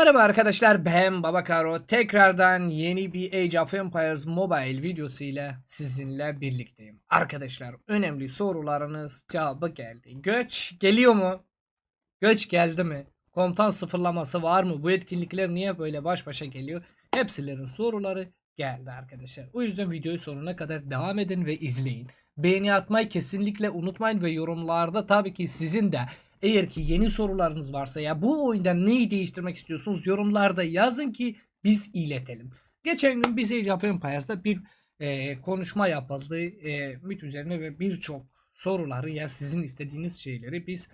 Merhaba arkadaşlar ben Babakaro tekrardan yeni bir Age of Empires Mobile videosu ile sizinle birlikteyim. Arkadaşlar önemli sorularınız cevabı geldi. Göç geliyor mu? Göç geldi mi? Komutan sıfırlaması var mı? Bu etkinlikler niye böyle baş başa geliyor? Hepsilerin soruları geldi arkadaşlar. O yüzden videoyu sonuna kadar devam edin ve izleyin. Beğeni atmayı kesinlikle unutmayın ve yorumlarda tabii ki sizin de eğer ki yeni sorularınız varsa ya bu oyunda neyi değiştirmek istiyorsunuz yorumlarda yazın ki biz iletelim. Geçen gün biz Age of Empires'da bir e, konuşma yapıldı. E, MIT üzerine ve birçok soruları ya sizin istediğiniz şeyleri biz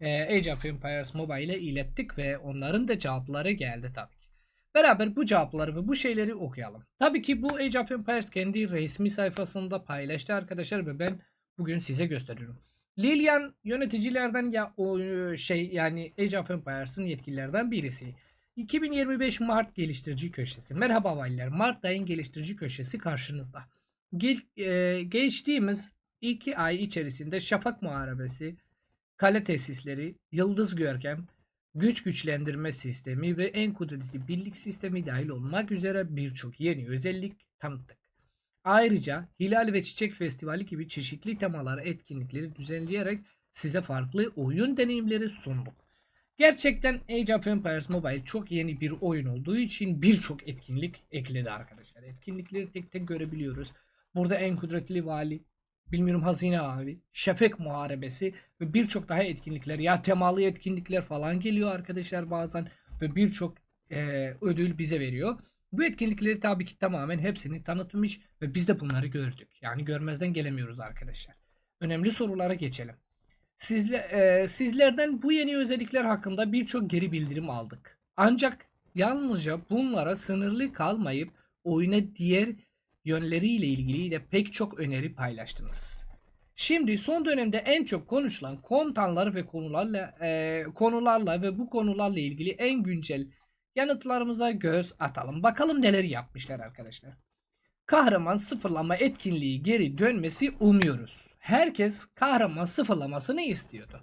e, Age of Empires Mobile'e ilettik ve onların da cevapları geldi tabii ki. Beraber bu cevapları ve bu şeyleri okuyalım. Tabii ki bu Age of Empires kendi resmi sayfasında paylaştı arkadaşlar ve ben bugün size gösteriyorum. Lilian yöneticilerden ya o e, şey yani Age of Empires'ın yetkililerden birisi. 2025 Mart geliştirici köşesi. Merhaba valiler. Mart ayın geliştirici köşesi karşınızda. Gel, e, geçtiğimiz 2 ay içerisinde Şafak Muharebesi, kale tesisleri, Yıldız Görkem, güç güçlendirme sistemi ve en kudretli birlik sistemi dahil olmak üzere birçok yeni özellik tanıttık. Ayrıca Hilal ve Çiçek Festivali gibi çeşitli temalar etkinlikleri düzenleyerek size farklı oyun deneyimleri sunduk. Gerçekten Age of Empires Mobile çok yeni bir oyun olduğu için birçok etkinlik ekledi arkadaşlar. Etkinlikleri tek tek görebiliyoruz. Burada en kudretli vali, bilmiyorum hazine abi, şefek muharebesi ve birçok daha etkinlikler ya temalı etkinlikler falan geliyor arkadaşlar bazen ve birçok eee, ödül bize veriyor. Bu etkinlikleri tabii ki tamamen hepsini tanıtmış ve biz de bunları gördük. Yani görmezden gelemiyoruz arkadaşlar. Önemli sorulara geçelim. Sizle, e, sizlerden bu yeni özellikler hakkında birçok geri bildirim aldık. Ancak yalnızca bunlara sınırlı kalmayıp oyuna diğer yönleriyle ilgili de pek çok öneri paylaştınız. Şimdi son dönemde en çok konuşulan komutanlar ve konularla e, konularla ve bu konularla ilgili en güncel yanıtlarımıza göz atalım. Bakalım neler yapmışlar arkadaşlar. Kahraman sıfırlama etkinliği geri dönmesi umuyoruz. Herkes kahraman sıfırlamasını istiyordu.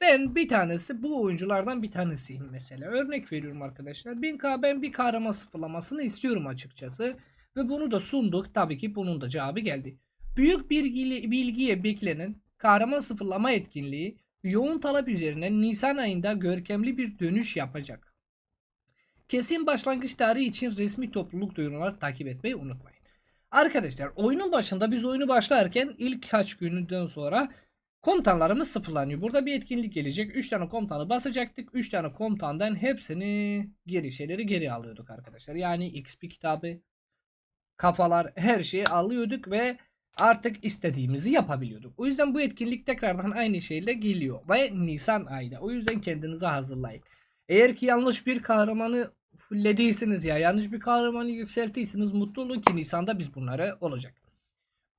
Ben bir tanesi bu oyunculardan bir tanesiyim mesela. Örnek veriyorum arkadaşlar. 1000K ben bir kahraman sıfırlamasını istiyorum açıkçası. Ve bunu da sunduk. Tabii ki bunun da cevabı geldi. Büyük bilgi, bilgiye beklenen kahraman sıfırlama etkinliği yoğun talep üzerine Nisan ayında görkemli bir dönüş yapacak. Kesin başlangıç tarihi için resmi topluluk duyuruları takip etmeyi unutmayın. Arkadaşlar oyunun başında biz oyunu başlarken ilk kaç gününden sonra komutanlarımız sıfırlanıyor. Burada bir etkinlik gelecek. 3 tane komutanı basacaktık. 3 tane komutandan hepsini geri şeyleri geri alıyorduk arkadaşlar. Yani XP kitabı, kafalar her şeyi alıyorduk ve artık istediğimizi yapabiliyorduk. O yüzden bu etkinlik tekrardan aynı şeyle geliyor ve Nisan ayında. O yüzden kendinize hazırlayın. Eğer ki yanlış bir kahramanı fullediyseniz ya yanlış bir kahramanı yükselttiyseniz mutlu olun ki Nisan'da biz bunları olacak.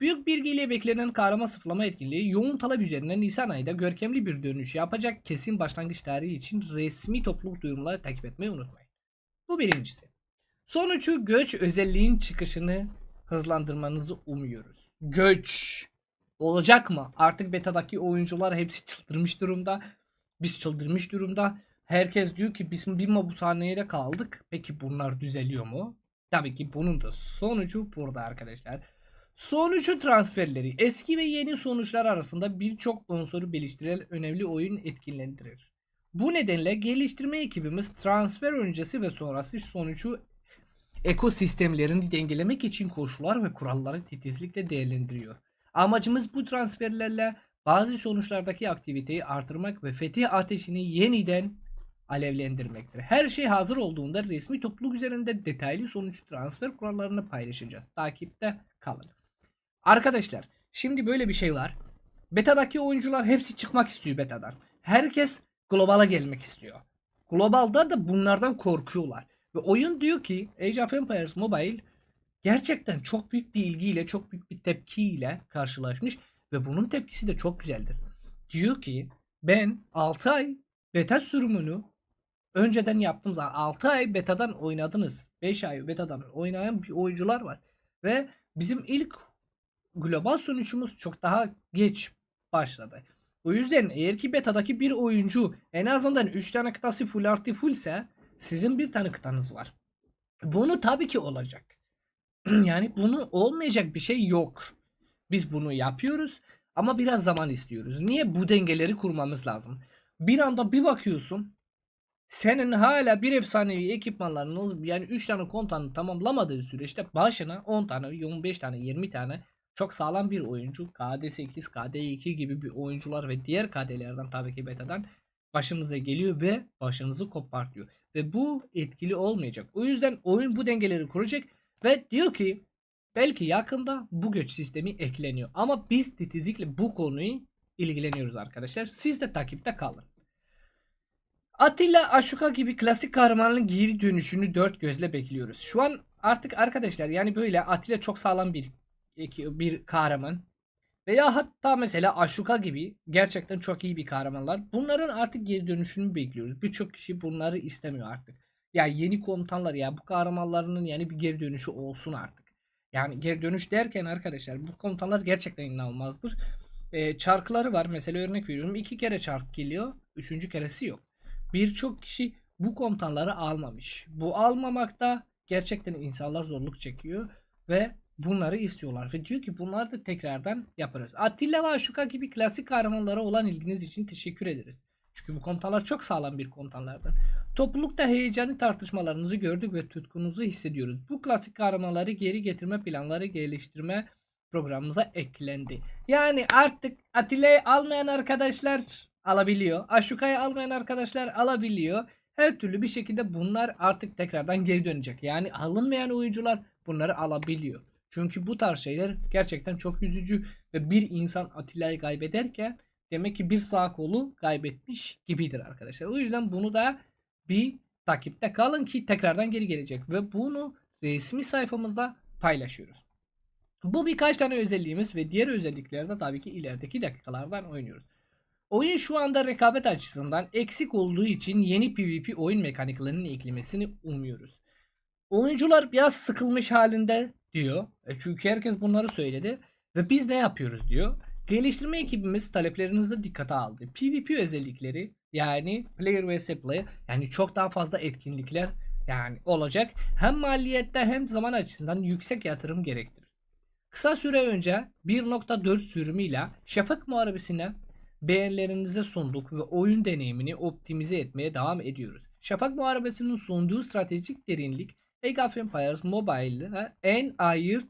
Büyük bilgiyle beklenen kahraman sıfırlama etkinliği yoğun talep üzerine Nisan ayında görkemli bir dönüş yapacak kesin başlangıç tarihi için resmi topluluk duyurumları takip etmeyi unutmayın. Bu birincisi. Sonucu göç özelliğin çıkışını hızlandırmanızı umuyoruz. Göç olacak mı? Artık betadaki oyuncular hepsi çıldırmış durumda. Biz çıldırmış durumda. Herkes diyor ki biz bir mabushanede kaldık. Peki bunlar düzeliyor mu? Tabii ki bunun da sonucu burada arkadaşlar. Sonucu transferleri eski ve yeni sonuçlar arasında birçok unsuru geliştiren önemli oyun etkinlendirir. Bu nedenle geliştirme ekibimiz transfer öncesi ve sonrası sonucu ekosistemlerini dengelemek için koşullar ve kuralları titizlikle değerlendiriyor. Amacımız bu transferlerle bazı sonuçlardaki aktiviteyi artırmak ve fetih ateşini yeniden alevlendirmektir. Her şey hazır olduğunda resmi topluluk üzerinde detaylı sonuç transfer kurallarını paylaşacağız. Takipte kalın. Arkadaşlar şimdi böyle bir şey var. Beta'daki oyuncular hepsi çıkmak istiyor betadan. Herkes globala gelmek istiyor. Globalda da bunlardan korkuyorlar. Ve oyun diyor ki Age of Empires Mobile gerçekten çok büyük bir ilgiyle, çok büyük bir tepkiyle karşılaşmış ve bunun tepkisi de çok güzeldir. Diyor ki ben 6 ay beta sürümünü önceden zaten 6 ay betadan oynadınız. 5 ay betadan oynayan bir oyuncular var. Ve bizim ilk global sonuçumuz çok daha geç başladı. O yüzden eğer ki betadaki bir oyuncu en azından 3 tane kıtası full artı full ise Sizin bir tane kıtanız var. Bunu tabii ki olacak. yani bunu olmayacak bir şey yok. Biz bunu yapıyoruz ama biraz zaman istiyoruz. Niye? Bu dengeleri kurmamız lazım. Bir anda bir bakıyorsun senin hala bir efsanevi ekipmanlarınız yani 3 tane komutanı tamamlamadığı süreçte başına 10 tane, 15 tane, 20 tane çok sağlam bir oyuncu KD8, KD2 gibi bir oyuncular ve diğer KD'lerden tabii ki betadan başınıza geliyor ve başınızı kopartıyor. Ve bu etkili olmayacak. O yüzden oyun bu dengeleri kuracak ve diyor ki belki yakında bu göç sistemi ekleniyor. Ama biz titizlikle bu konuyu ilgileniyoruz arkadaşlar. Siz de takipte kalın. Atilla Aşuka gibi klasik kahramanın geri dönüşünü dört gözle bekliyoruz. Şu an artık arkadaşlar yani böyle Atilla çok sağlam bir bir kahraman. Veya hatta mesela Aşuka gibi gerçekten çok iyi bir kahramanlar. Bunların artık geri dönüşünü bekliyoruz. Birçok kişi bunları istemiyor artık. Ya yeni komutanlar ya bu kahramanlarının yani bir geri dönüşü olsun artık. Yani geri dönüş derken arkadaşlar bu komutanlar gerçekten inanılmazdır. Ee, çarkları var mesela örnek veriyorum. iki kere çark geliyor. Üçüncü keresi yok. Birçok kişi bu komutanları almamış. Bu almamakta gerçekten insanlar zorluk çekiyor ve bunları istiyorlar ve diyor ki bunları da tekrardan yaparız. Atilla ve Aşuka gibi klasik kahramanlara olan ilginiz için teşekkür ederiz. Çünkü bu komutanlar çok sağlam bir komutanlardan. Toplulukta heyecanlı tartışmalarınızı gördük ve tutkunuzu hissediyoruz. Bu klasik kahramanları geri getirme planları geliştirme programımıza eklendi. Yani artık Atilla'yı almayan arkadaşlar alabiliyor. Aşuka'yı almayan arkadaşlar alabiliyor. Her türlü bir şekilde bunlar artık tekrardan geri dönecek. Yani alınmayan oyuncular bunları alabiliyor. Çünkü bu tarz şeyler gerçekten çok üzücü ve bir insan Atilla'yı kaybederken demek ki bir sağ kolu kaybetmiş gibidir arkadaşlar. O yüzden bunu da bir takipte kalın ki tekrardan geri gelecek ve bunu resmi sayfamızda paylaşıyoruz. Bu birkaç tane özelliğimiz ve diğer özellikleri de tabii ki ilerideki dakikalardan oynuyoruz. Oyun şu anda rekabet açısından eksik olduğu için yeni PvP oyun mekaniklerinin eklemesini umuyoruz. Oyuncular biraz sıkılmış halinde diyor. E çünkü herkes bunları söyledi. Ve biz ne yapıyoruz diyor. Geliştirme ekibimiz taleplerinizi dikkate aldı. PvP özellikleri yani player vs player yani çok daha fazla etkinlikler yani olacak. Hem maliyette hem zaman açısından yüksek yatırım gerektirir. Kısa süre önce 1.4 sürümüyle Şafak Muharebesi'ne beğenilerinize sunduk ve oyun deneyimini optimize etmeye devam ediyoruz. Şafak Muharebesi'nin sunduğu stratejik derinlik Age of Empires Mobile'ı en ayırt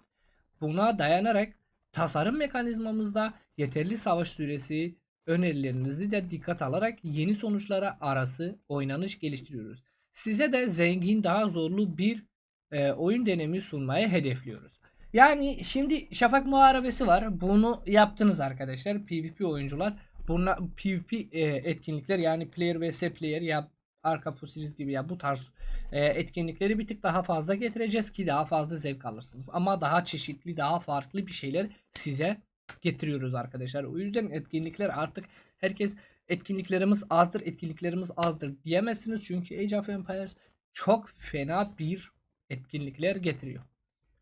buna dayanarak tasarım mekanizmamızda yeterli savaş süresi önerilerinizi de dikkat alarak yeni sonuçlara arası oynanış geliştiriyoruz. Size de zengin daha zorlu bir e, oyun deneyimi sunmayı hedefliyoruz. Yani şimdi Şafak Muharebesi var. Bunu yaptınız arkadaşlar. PvP oyuncular. Bunlar PvP e, etkinlikler yani player vs player ya arka pusiriz gibi ya bu tarz e, etkinlikleri bir tık daha fazla getireceğiz ki daha fazla zevk alırsınız. Ama daha çeşitli, daha farklı bir şeyler size getiriyoruz arkadaşlar. O yüzden etkinlikler artık herkes etkinliklerimiz azdır, etkinliklerimiz azdır diyemezsiniz. Çünkü Age of Empires çok fena bir etkinlikler getiriyor.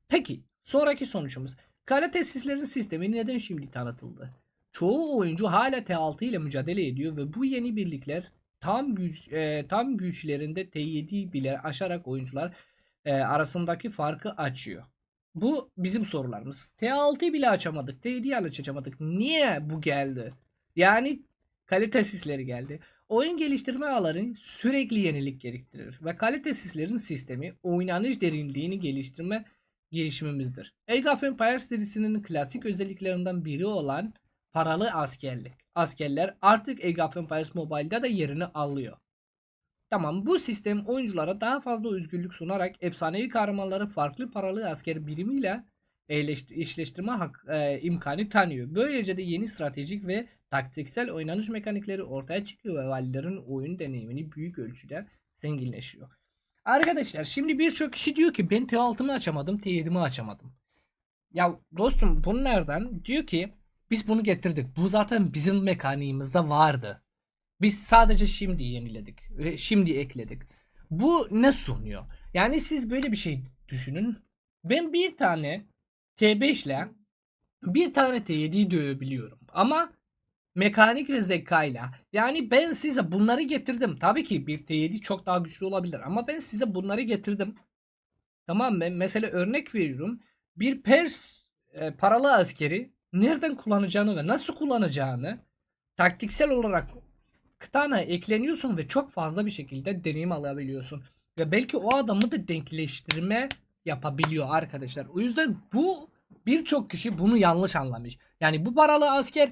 Peki sonraki sonucumuz. Kale tesislerin sistemi neden şimdi tanıtıldı? Çoğu oyuncu hala T6 ile mücadele ediyor ve bu yeni birlikler tam güç e, tam güçlerinde T7 bile aşarak oyuncular e, arasındaki farkı açıyor. Bu bizim sorularımız. T6'yı bile açamadık. T7'yi açamadık. Niye bu geldi? Yani kalitesizleri geldi. Oyun geliştirme ağları sürekli yenilik gerektirir ve kalitesizlerin sistemi oynanış derinliğini geliştirme gelişimimizdir. Age of Empires serisinin klasik özelliklerinden biri olan paralı askerlik. Askerler artık of Empires Mobile'da da yerini alıyor. Tamam bu sistem oyunculara daha fazla özgürlük sunarak efsanevi kahramanları farklı paralı asker birimiyle eşleştirme hak, e, imkanı tanıyor. Böylece de yeni stratejik ve taktiksel oynanış mekanikleri ortaya çıkıyor ve valilerin oyun deneyimini büyük ölçüde zenginleşiyor. Arkadaşlar şimdi birçok kişi diyor ki ben T6'mı açamadım T7'mi açamadım. Ya dostum bunu nereden? Diyor ki biz bunu getirdik. Bu zaten bizim mekaniğimizde vardı. Biz sadece şimdi yeniledik ve şimdi ekledik. Bu ne sunuyor? Yani siz böyle bir şey düşünün. Ben bir tane T5 ile bir tane T7'yi dövebiliyorum. Ama mekanik ve zekayla. Yani ben size bunları getirdim. Tabii ki bir T7 çok daha güçlü olabilir ama ben size bunları getirdim. Tamam mı? Mesela örnek veriyorum. Bir Pers e, paralı askeri nereden kullanacağını ve nasıl kullanacağını taktiksel olarak kıtana ekleniyorsun ve çok fazla bir şekilde deneyim alabiliyorsun. Ve belki o adamı da denkleştirme yapabiliyor arkadaşlar. O yüzden bu birçok kişi bunu yanlış anlamış. Yani bu paralı asker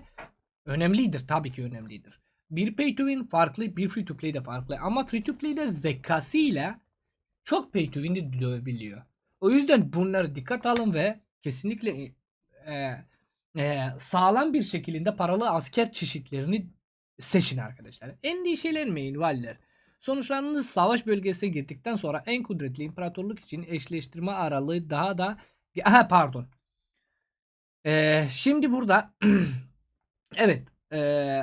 önemlidir. Tabii ki önemlidir. Bir pay to win farklı, bir free to play de farklı. Ama free to play'ler zekasıyla çok pay to win'i dövebiliyor. O yüzden bunları dikkat alın ve kesinlikle e, e, sağlam bir şekilde paralı asker çeşitlerini seçin arkadaşlar. Endişelenmeyin valiler. Sonuçlarınız savaş bölgesine girdikten sonra en kudretli imparatorluk için eşleştirme aralığı daha da... Aha, pardon. Ee, şimdi burada evet ee,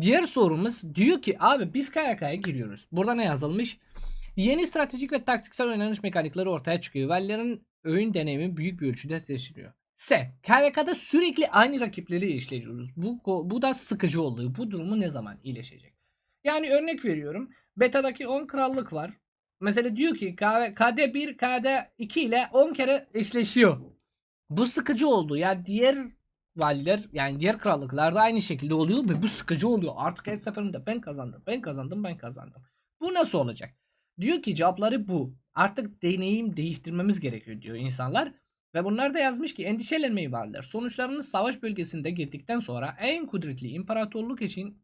diğer sorumuz diyor ki abi biz KYK'ya giriyoruz. Burada ne yazılmış? Yeni stratejik ve taktiksel oynanış mekanikleri ortaya çıkıyor. Valilerin oyun deneyimi büyük bir ölçüde seçiliyor. S. KVK'da sürekli aynı rakipleri eşleşiyoruz. Bu, bu da sıkıcı oluyor. Bu durumu ne zaman iyileşecek? Yani örnek veriyorum. Beta'daki 10 krallık var. Mesela diyor ki KD1, KD2 ile 10 kere eşleşiyor. Bu sıkıcı oldu. Yani diğer valiler yani diğer krallıklarda aynı şekilde oluyor ve bu sıkıcı oluyor. Artık her seferinde ben kazandım, ben kazandım, ben kazandım. Bu nasıl olacak? Diyor ki cevapları bu. Artık deneyim değiştirmemiz gerekiyor diyor insanlar. Ve bunlar da yazmış ki endişelenmeyin valiler. Sonuçlarınız savaş bölgesinde girdikten sonra en kudretli imparatorluk için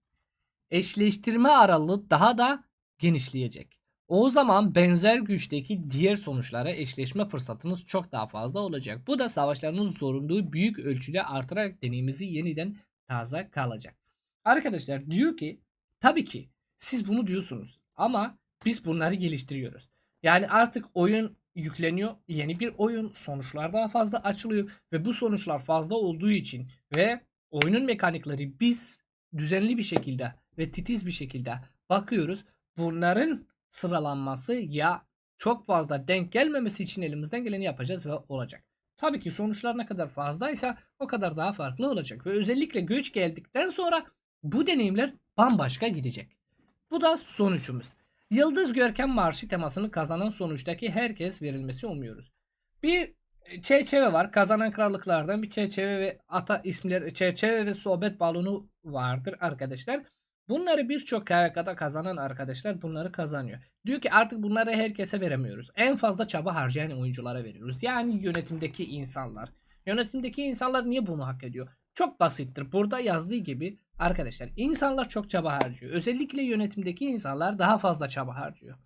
eşleştirme aralığı daha da genişleyecek. O zaman benzer güçteki diğer sonuçlara eşleşme fırsatınız çok daha fazla olacak. Bu da savaşlarınız zorunluluğu büyük ölçüde artırarak deneyimizi yeniden taze kalacak. Arkadaşlar diyor ki tabii ki siz bunu diyorsunuz ama biz bunları geliştiriyoruz. Yani artık oyun yükleniyor. Yeni bir oyun sonuçlar daha fazla açılıyor ve bu sonuçlar fazla olduğu için ve oyunun mekanikleri biz düzenli bir şekilde ve titiz bir şekilde bakıyoruz. Bunların sıralanması ya çok fazla denk gelmemesi için elimizden geleni yapacağız ve olacak. Tabii ki sonuçlar ne kadar fazlaysa o kadar daha farklı olacak ve özellikle göç geldikten sonra bu deneyimler bambaşka gidecek. Bu da sonucumuz. Yıldız Görkem Marşı temasını kazanan sonuçtaki herkes verilmesi umuyoruz. Bir çerçeve var. Kazanan krallıklardan bir çerçeve ve ata isimleri çerçeve ve sohbet balonu vardır arkadaşlar. Bunları birçok KYK'da kazanan arkadaşlar bunları kazanıyor. Diyor ki artık bunları herkese veremiyoruz. En fazla çaba harcayan oyunculara veriyoruz. Yani yönetimdeki insanlar. Yönetimdeki insanlar niye bunu hak ediyor? Çok basittir. Burada yazdığı gibi arkadaşlar insanlar çok çaba harcıyor. Özellikle yönetimdeki insanlar daha fazla çaba harcıyor.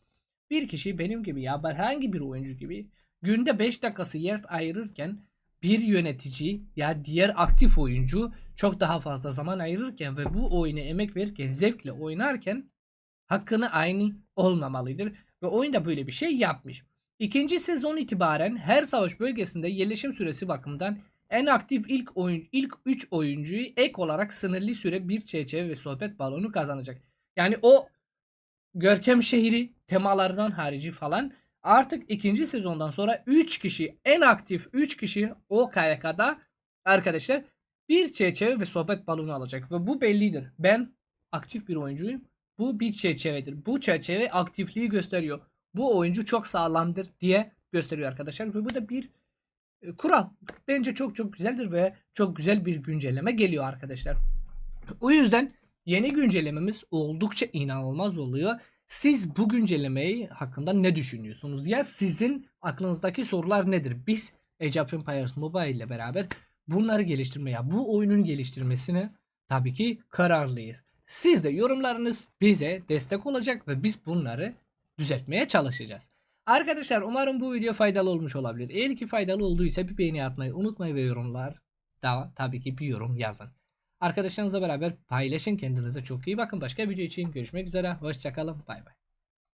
Bir kişi benim gibi ya herhangi bir oyuncu gibi günde 5 dakikası yer ayırırken bir yönetici ya diğer aktif oyuncu çok daha fazla zaman ayırırken ve bu oyuna emek verirken zevkle oynarken hakkını aynı olmamalıydır. Ve oyunda böyle bir şey yapmış. İkinci sezon itibaren her savaş bölgesinde yerleşim süresi bakımından en aktif ilk oyuncu ilk 3 oyuncuyu ek olarak sınırlı süre bir çerçeve ve sohbet balonu kazanacak. Yani o Görkem şehri temalardan harici falan artık ikinci sezondan sonra 3 kişi en aktif 3 kişi o KYK'da arkadaşlar bir çerçeve ve sohbet balonu alacak ve bu bellidir. Ben aktif bir oyuncuyum. Bu bir çerçevedir. Bu çerçeve aktifliği gösteriyor. Bu oyuncu çok sağlamdır diye gösteriyor arkadaşlar ve bu da bir kural. Bence çok çok güzeldir ve çok güzel bir güncelleme geliyor arkadaşlar. O yüzden yeni güncellememiz oldukça inanılmaz oluyor. Siz bu güncellemeyi hakkında ne düşünüyorsunuz? Ya sizin aklınızdaki sorular nedir? Biz Age of Empires Mobile ile beraber bunları geliştirmeye, bu oyunun geliştirmesine tabii ki kararlıyız. Siz de yorumlarınız bize destek olacak ve biz bunları düzeltmeye çalışacağız. Arkadaşlar umarım bu video faydalı olmuş olabilir. Eğer ki faydalı olduysa bir beğeni atmayı unutmayın ve yorumlar da tabii ki bir yorum yazın. Arkadaşlarınızla beraber paylaşın. Kendinize çok iyi bakın. Başka video için görüşmek üzere. Hoşçakalın. Bay bay.